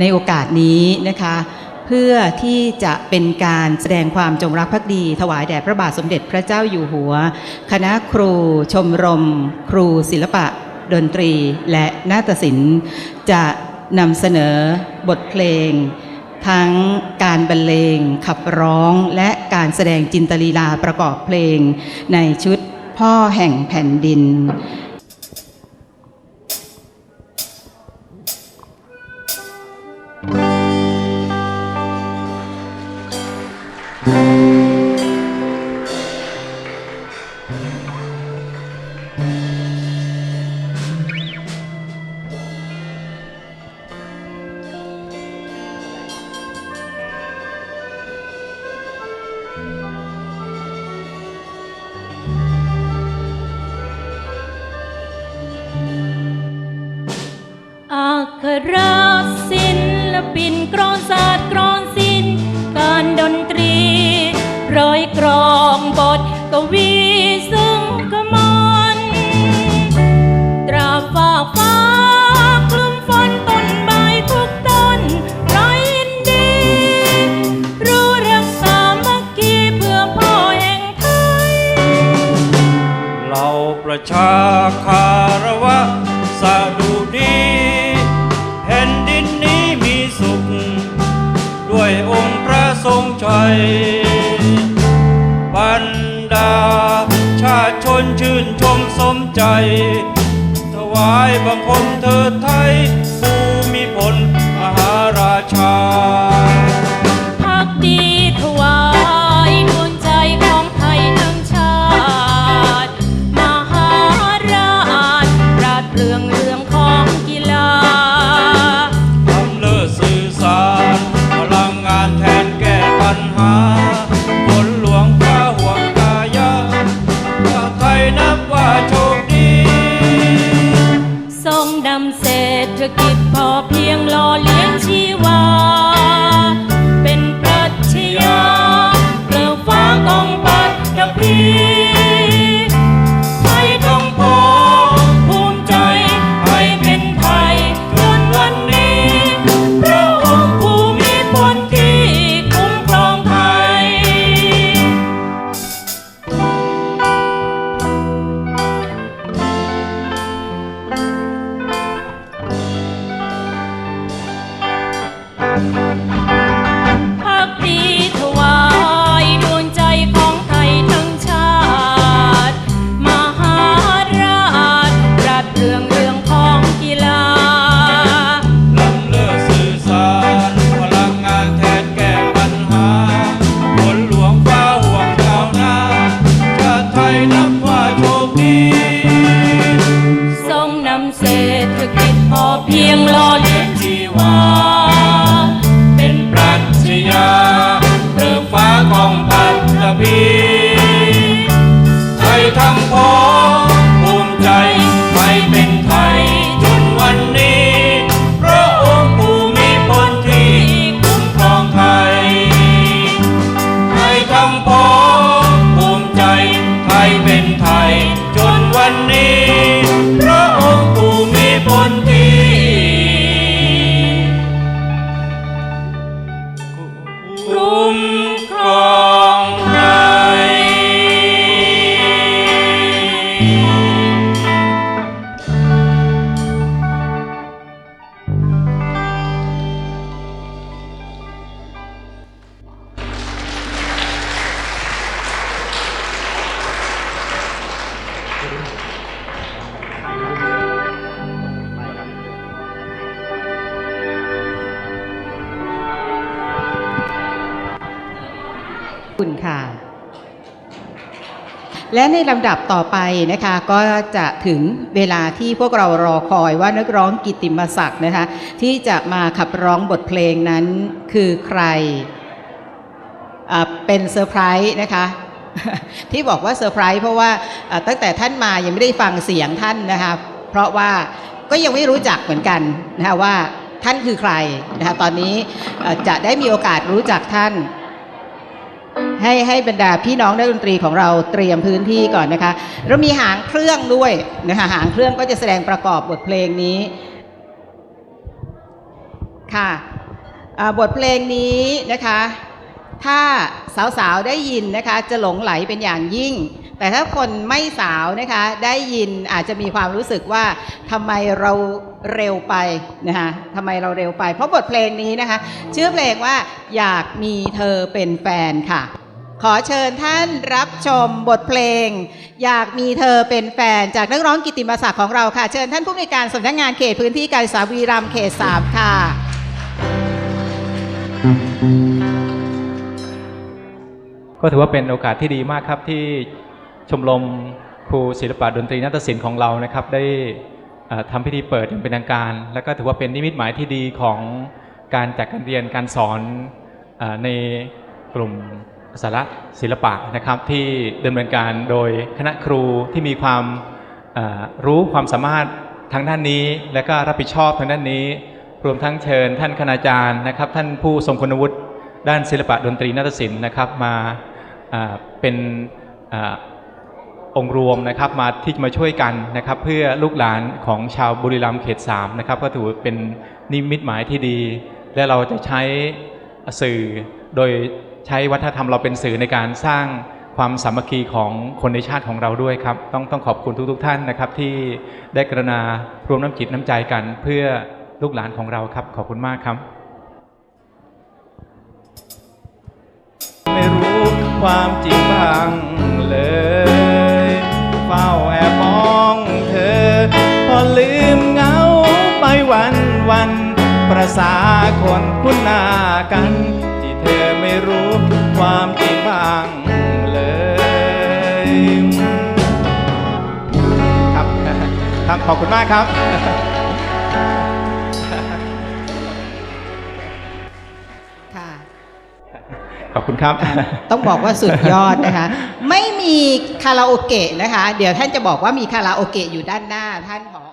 ในโอกาสนี้นะคะ เพื่อที่จะเป็นการแสดงความจงรักภักดี ถวายแด่พระบาทสมเด็จพระเจ้าอยู่หัว คณะครูชมรม ครูศิลปะ ดนตรี และนาฏศิลป์จะนำเสนอบทเพลง ทั้งการบรรเลง ขับร้องและการแสดงจินตลีลาประกอบเพลง ในชุดพ่อแห่งแผ่นดิน อักขระศิลปินกรอนศาสตร์กรอนศิลป์การดนตรี ร้อยกรองบทกวีซึ่งกมอนตราบฝากฟ้าคลุมฝนต้นใบทุกต้นไรยินดี รู้รักสามัคคีเพื่อพ่อแห่งไทย เราประชาคารวะสะดุดีแผ่นดินนี้มีสุข ด้วยองค์พระทรงชัย ถวายบังคมเธอ และในลำดับต่อไปนะคะก็จะถึงเวลาที่พวกเรารอคอยว่านักร้องกิติมศักดิ์นะคะที่จะมาขับร้องบทเพลงนั้นคือใครเป็นเซอร์ไพรส์นะคะที่บอกว่าเซอร์ไพรส์เพราะว่าตั้งแต่ท่านมายังไม่ได้ฟังเสียงท่านนะคะเพราะว่าก็ยังไม่รู้จักเหมือนกันนะคะว่าท่านคือใครนะคะตอนนี้จะได้มีโอกาสรู้จักท่าน ให้ให้บรรดาพี่น้องนักดนตรีของเราเตรียมพื้นที่ก่อนนะคะเรามีหางเครื่องด้วยนะคะหางเครื่องก็จะแสดงประกอบบทเพลงนี้ค่ะบทเพลงนี้นะคะ ถ้าสาวๆได้ยินนะคะจะหลงไหลเป็นอย่างยิ่ง แต่ถ้าคนไม่สาวนะคะได้ยินอาจจะมีความรู้สึกว่าทำไมเราเร็วไปนะคะทำไมเราเร็วไป เพราะบทเพลงนี้นะคะชื่อเพลงว่าอยากมีเธอเป็นแฟนค่ะ ขอเชิญท่านรับชมบทเพลง อยากมีเธอเป็นแฟนจากนักร้องกิติมศักดิ์ของเราค่ะ เชิญท่านผู้มีการสำนักงานเขตพื้นที่การศึกษาบุรีรัมย์เขตสามค่ะ ก็ถือว่าเป็นโอกาสที่ดีมากครับที่ชมรมครูศิลปะดนตรีนาฏศิลป์ของเรานะครับ ได้ทำพิธีเปิดอย่างเป็นทางการ และก็ถือว่าเป็นนิมิตหมายที่ดีของการจัดการเรียนการสอนอในกลุ่ม สาระศิลปะนะครับที่ดำเนินการโดยคณะครูที่มีความรู้ความสามารถทางด้านนี้ และก็รับผิดชอบทางด้านนี้ รวมทั้งเชิญท่านคณาจารย์นะครับ ท่านผู้ทรงคุณวุฒิด้านศิลปะดนตรีนาฏศิลป์นะครับมาเป็นองค์รวมนะครับมาที่มาช่วยกันนะครับ เพื่อลูกหลานของชาวบุรีรัมย์เขต3นะครับก็ถือเป็นนิมิตหมายที่ดี และเราจะใช้สื่อ โดยใช้วัฒนธรรมเราเป็นสื่อในการสร้างความสามัคคีของคนในชาติของเราด้วยครับ ต้องต้องขอบคุณทุกๆทท่านนะครับ ที่ได้กรณารวมน้ำจิตน้ำใจกัน เพื่อลูกหลานของเราครับ ขอบคุณมากครับ ไม่รู้ความจริงบ้างเลย เฝ้าแอบมองเธอ พอลืมเหงาไปวันวันประสาคนคุ้นหน้ากัน เธอไม่รู้ความจริงบ้างเลยครับครับขอบคุณมากครับ ค่ะขอบคุณครับ ต้องบอกว่าสุดยอดนะคะ ไม่มีคาราโอเกะนะคะ เดี๋ยวท่านจะบอกว่ามีคาราโอเกะอยู่ด้านหน้าท่านผอ